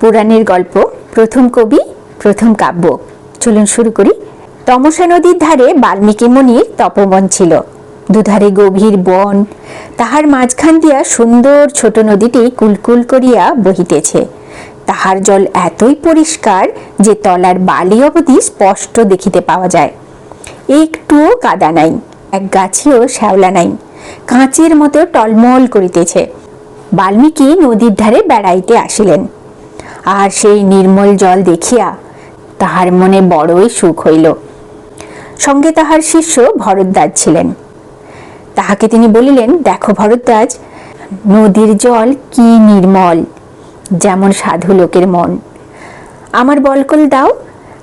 পুরাণের গল্প, প্রথম কবি, প্রথম কাব্য। চলুন শুরু করি। তমসা নদীর ধারে বাল্মীকি মুনির তপবন ছিল। দুধারে গভীর বন, তাহার মাঝখান দিয়া সুন্দর ছোট নদীটি কুলকুল করিয়া বহিতেছে। তাহার জল এতই পরিষ্কার যে তলার বালি অবধি স্পষ্ট দেখিতে পাওয়া যায়। একটুও কাদা নাই, এক গাছেও শ্যাওলা নাই, কাঁচের মতো টলমল করিতেছে। বাল্মীকি নদীর ধারে বেড়াইতে আসিলেন। আর সেই নির্মল জল দেখিয়া তাহার মনে বড়ই সুখ হইল। সঙ্গে তাহার শিষ্য ভরদ্বাজ ছিলেন। তাহাকে তিনি বলিলেন, দেখো ভরদ্বাজ, নদীর জল কি নির্মল, যেমন সাধু লোকের মন। আমার বলকল দাও,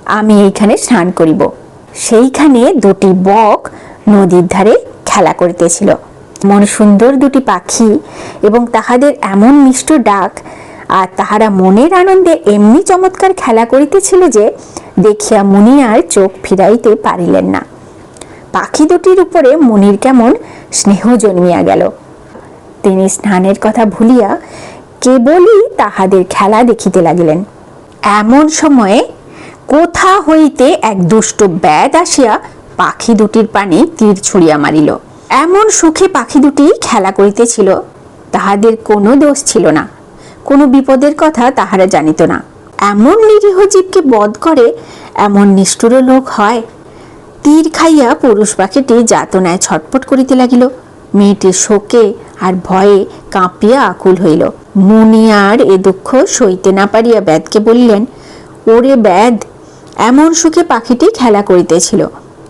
আমি এইখানে স্নান করিব। সেইখানে দুটি বক নদীর ধারে খেলা করিতেছিল। মন সুন্দর দুটি পাখি এবং তাহাদের এমন মিষ্ট ডাক আর তাহারা মনের আনন্দে এমনি চমৎকার খেলা করিতেছিল যে, দেখিয়া মুনি আর চোখ ফিরাইতে পারিলেন না। পাখি দুটির উপরে মুনির কেমন স্নেহ জন্মিয়া গেল। তিনি স্নানের কথা ভুলিয়া কেবলই তাহাদের খেলা দেখিতে লাগিলেন। এমন সময়ে কোথা হইতে এক দুষ্ট ব্যাদ আসিয়া পাখি দুটির পানে তীর ছুঁড়িয়া মারিল। এমন সুখে পাখি দুটি খেলা করিতেছিল, তাহাদের কোনো দোষ ছিল না। কোনো বিপদের কথা তাহারা জানিত না। এমন নিরীহ জীবকে বধ করে, এমন নিষ্ঠুর লোক হয়। তীর খাইয়া পুরুষ পাখিটি যাতনায় ছটপট করিতে লাগিল। মেয়েটির শোকে আর ভয়ে কাঁপিয়া আকুল হইল। মুনি আর এ দুঃখ সইতে না পারিয়া ব্যাদকে বলিলেন, ওরে ব্যাদ এমন সুখে পাখিটি খেলা করিতেছিল,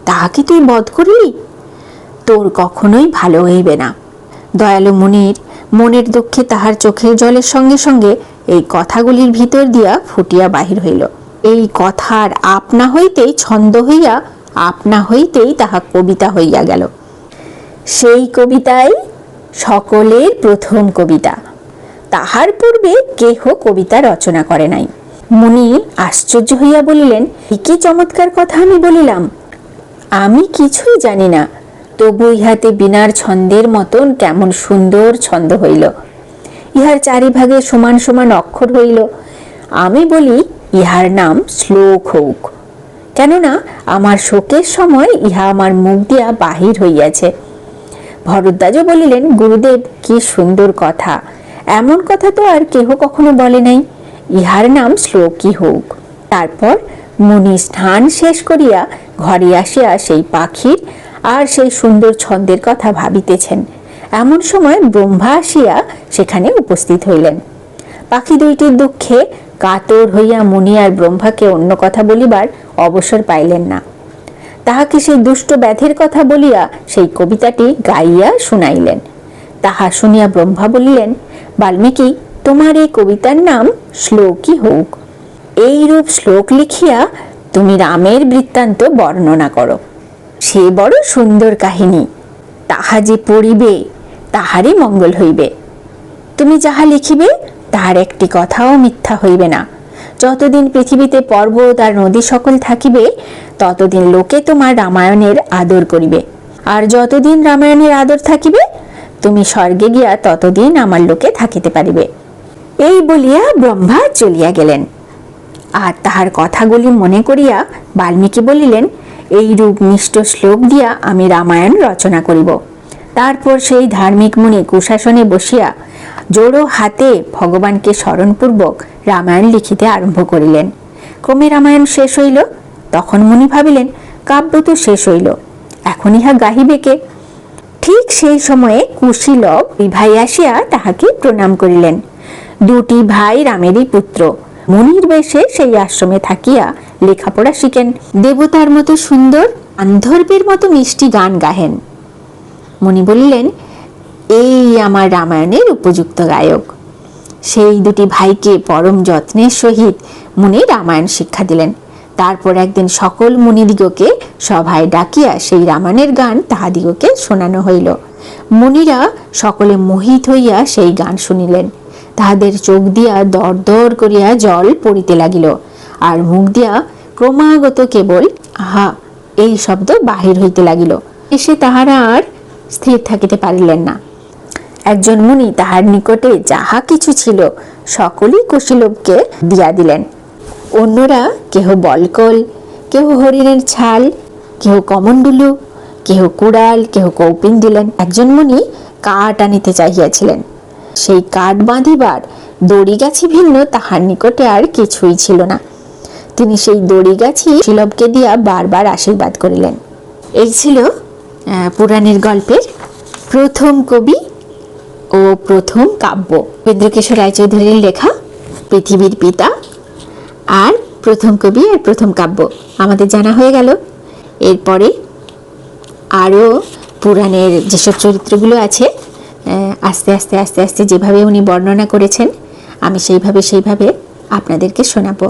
তাহাকে তুই বধ করলি? তোর কখনোই ভালো হইবে না। দয়ালু মুনির মনের দুঃখে তাহার চোখের জলের সঙ্গে সঙ্গে এই কথাগুলির ভিতর দিয়া ফুটিয়া বাহির হইল। এই কথার আপনা হইতেই ছন্দ হইয়া, আপনা হইতেই তাহা কবিতা হইয়া গেল। সেই কবিতাই সকলের প্রথম কবিতা। তাহার পূর্বে কেহ কবিতা রচনা করে নাই। মুনি আশ্চর্য হইয়া বলিলেন, "এ কি চমৎকার কথা আমি বলিলাম। আমি কিছুই জানি না। তবু ইহাতে বিনার ছন্দের মতন কেমন সুন্দর ছন্দ হইল। ইহার চারিভাগে সমান সমান অক্ষর হইল। আমি বলি, ইহার নাম শ্লোক হউক কেননা, আমার শোকের সময় ইহা আমার মুখ দিয়া বাহির হইয়াছে। ভরদ্বাজও বলিলেন, গুরুদেব, কি সুন্দর কথা। এমন কথা তো আর কেহ কখনো বলে নাই। ইহার নাম শ্লোকই হোক। তারপর মুনি স্নান শেষ করিয়া ঘরে আসিয়া সেই পাখির আর সেই সুন্দর ছন্দের কথা ভাবিতেছেন। এমন সময় ব্রহ্মা আসিয়া সেখানে উপস্থিত হইলেন। পাখি দুইটির দুঃখে কাতর হইয়া মুনি আর ব্রহ্মাকে অন্য কথা বলিবার অবসর পাইলেন না। তাহাকে সেই দুষ্ট ব্যাধের কথা বলিয়া সেই কবিতাটি গাইয়া শুনাইলেন। তাহা শুনিয়া ব্রহ্মা বলিলেন, বাল্মীকি, তোমার এই কবিতার নাম শ্লোকই হোক এই রূপ শ্লোক লিখিয়া তুমি রামের বৃত্তান্ত বর্ণনা করো। সে বড় সুন্দর কাহিনী। তাহা যে পড়িবে, তাহারই মঙ্গল হইবে। তুমি যাহা লিখিবে, তাহার একটি কথাও মিথ্যা হইবে না। যতদিন পৃথিবীতে পর্বত আর নদী সকল থাকিবে, ততদিন লোকে তোমার রামায়ণের আদর করিবে। আর যতদিন রামায়ণের আদর থাকিবে, তুমি স্বর্গে গিয়া ততদিন আমার লোকে থাকিতে পারিবে। এই বলিয়া ব্রহ্মা চলিয়া গেলেন। আর তাহার কথাগুলি মনে করিয়া বাল্মীকি বলিলেন এই রূপ মিষ্ট শ্লোক দিয়া আমি রামায়ণ রচনা করিব। তারপর সেই ধার্মিক মুনি কুশাসনে বসিয়া জোড়ো হাতে ভগবানকে স্মরণপূর্বক রামায়ণ লিখিতে আরম্ভ করিলেন। ক্রমে রামায়ণ শেষ হইল, তখন মুনি ভাবিলেন, কাব্য তো শেষ হইল, এখন ইহা গাহিবে কে? ঠিক সেই সময়ে কুশীলব দুই ভাই আসিয়া তাহাকে প্রণাম করিলেন। দুটি ভাই রামেরই পুত্র, মুনির বেশে সেই আশ্রমে থাকিয়া লেখাপড়া শিখেন। দেবতার মতো সুন্দর, আন্ধর্বের মতো মিষ্টি গান গাহেন। মুনি বলিলেন, এই আমার রামায়ণের উপযুক্ত গায়ক। সেই দুটি ভাইকে পরম যত্নের সহিত মুনি রামায়ণ শিক্ষা দিলেন। তারপর একদিন সকল মুনিদিগকে সভায় ডাকিয়া সেই রামায়ণের গান তাহাদিগকে শোনানো হইল। মুনিরা সকলে মোহিত হইয়া সেই গান শুনিলেন। তাহাদের চোখ দিয়া দর দর করিয়া জল পড়িতে লাগিল। আর মুখ দিয়া ক্রমাগত কেবল আহা এই শব্দ বাহির হইতে লাগিল। এসে তাহারা আর স্থির থাকিতে পারিলেন না। একজন মুনি তাহার নিকটে যাহা কিছু ছিল, সকলেই কুশীলবকে দিয়া দিলেন। অন্যরা কেহ বলকল, কেহ হরিণের ছাল, কেহ কমণ্ডলু, কেহ কুড়াল, কেহ কৌপিন দিলেন। একজন মুনি কাঠ আনিতে চাহিয়াছিলেন। সেই কাঠ বাঁধিবার দড়ি গাছি ভিন্ন তাহার নিকটে আর কিছুই ছিল না। তিনি সেই দড়ি গাছি শিলবকে দিয়া বারবার আশীর্বাদ করিলেন। এই ছিল পুরাণের গল্পের প্রথম কবি ও প্রথম কাব্য। উপেন্দ্রকিশোর রায়চৌধুরীর লেখা পৃথিবীর পিতা আর প্রথম কবি আর প্রথম কাব্য। আমাদের জানা হয়ে গেল। এরপরে আরও পুরাণের যেসব চরিত্রগুলো আছে আস্তে আস্তে আস্তে আস্তে যেভাবে উনি বর্ণনা করেছেন, আমি সেইভাবে সেইভাবে আপনাদেরকে শোনাবো।